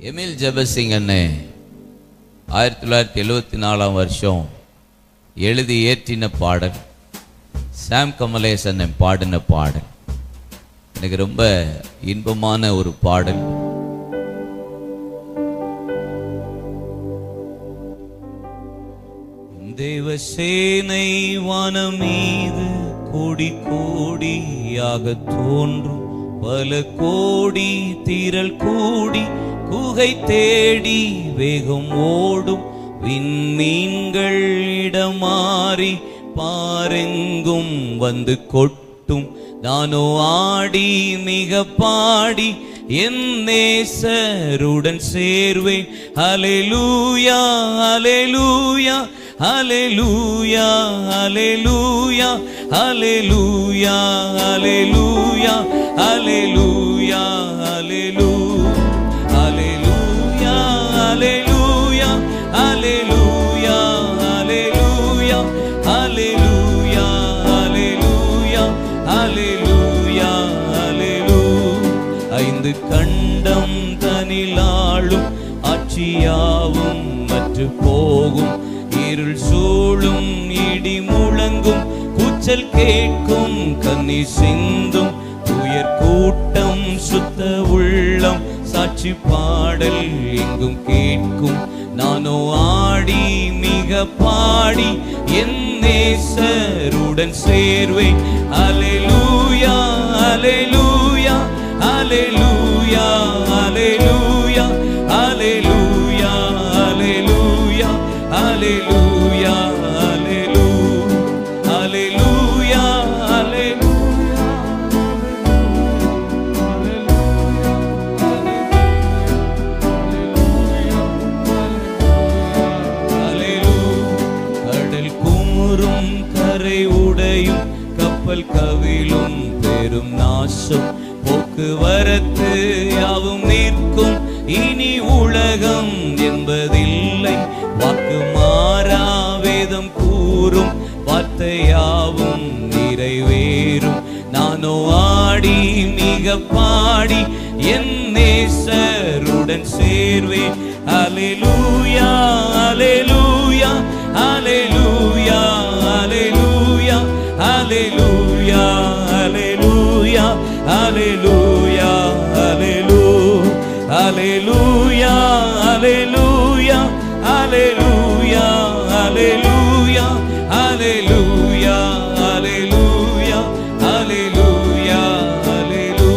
Emil Jebasingh அண்ணே ஆயிரத்தி தொள்ளாயிரத்தி எழுவத்தி நாலாம் வருஷம் எழுதி ஏற்றின பாடல். சாம் கமலேஷ் அண்ணன் பாடின பாடல். எனக்கு ரொம்ப இன்பமான ஒரு பாடல். தேவசேனை வானம் மீது கோடி கோடியாக தோன்றும். பல கோடி தீரல் கூடி குகை தேடி வேகம் ஓடும் விண்மீன்கள் இடமாறி பாரெங்கும் வந்து கொட்டும். நானோ ஆடி மிக பாடி என் நேசருடன் சேர்வேன். அலெலூயா அலெலூயா அலெலூயா அலெலூயா அலெலூயா அலெலூயா அலெலூயா ஐந்து கண்டம் தனிலாளும் ஆட்சியாவும் மற்று போகும். இருள் சூழும் இடி முழங்கும் கூச்சல் கேட்கும் கன்னி சிந்தும். உயர் கூட்டம் சுத்த உள்ளம் சாட்சி பாடல் எங்கும் கேட்கும். நானோ ஆடி மிக பாடி என் நேசருடன் சேர்வேன். அலையூயா அலையூயா கரை உடையும் கப்பல் கவிழும் பெரும் நாசம். போக்குவரத்து யாவும் நிற்கும். இனி உலகம் என்பதில்லை. வாக்கு மாறா வேதம் கூறும். வார்த்தையாவும் நிறைவேறும். நானோ ஆடி மிக பாடி என் நேசருடன் சேர்வேன். அலிலூயா அலில் அலேலூயா அலேலூயா அலேலூயா அலேலூயா அலேலூயா அலேலூயா அலேலூயா அலேலூ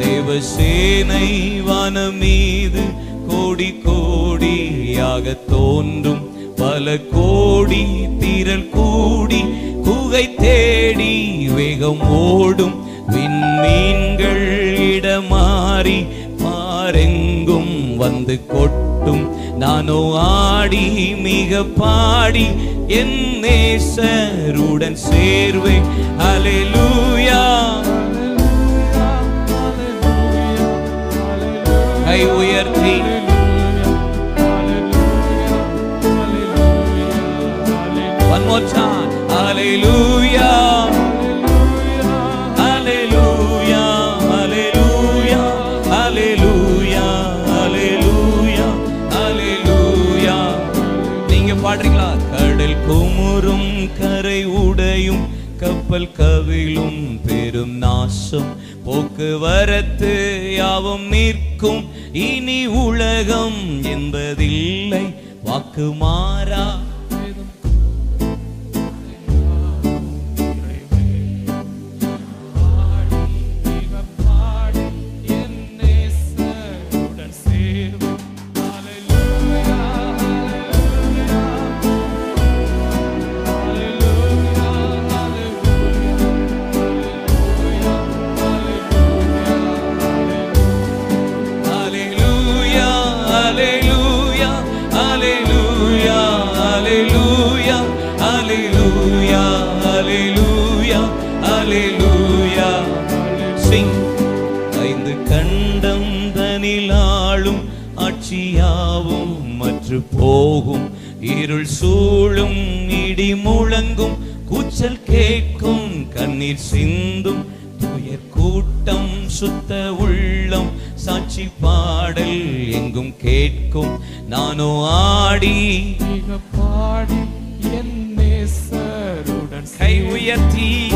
தேவசேனை வானம் மீது கோடி கோடியாக தோன்றும். பல கோடி திரள் கூடி குகை தேடி வேகம் ஓடும். விண்மீன்கள் இடமாறி பாரெங்கும் வந்து கொட்டும் நானோ ஆடி மிக பாடி என் நேசருடன் சேர்வேன் அலையூயா கை உயர்த்தி One more time. Hallelujah. உடையும் கப்பல் கவிழும் பெரும் நாசம். போக்குவரத்து யாவும் நிற்கும். இனி உலகம் என்பதில்லை. வாக்கு மாறா hallelujah, hallelujah, hallelujah. Sing. ஐந்து கண்டம் தனிலாளும் ஆட்சியாவும் மற்று போகும் இருள் சூழும் இடி முழங்கும் கூச்சல் கேட்கும் கண்ணீர் சிந்தும் துயர் கூட்டம் சுத்த உள்ளம் சாட்சி பாடல் எங்கும் கேட்கும் நானோ ஆடி பாடி என் கை உயர்த்தி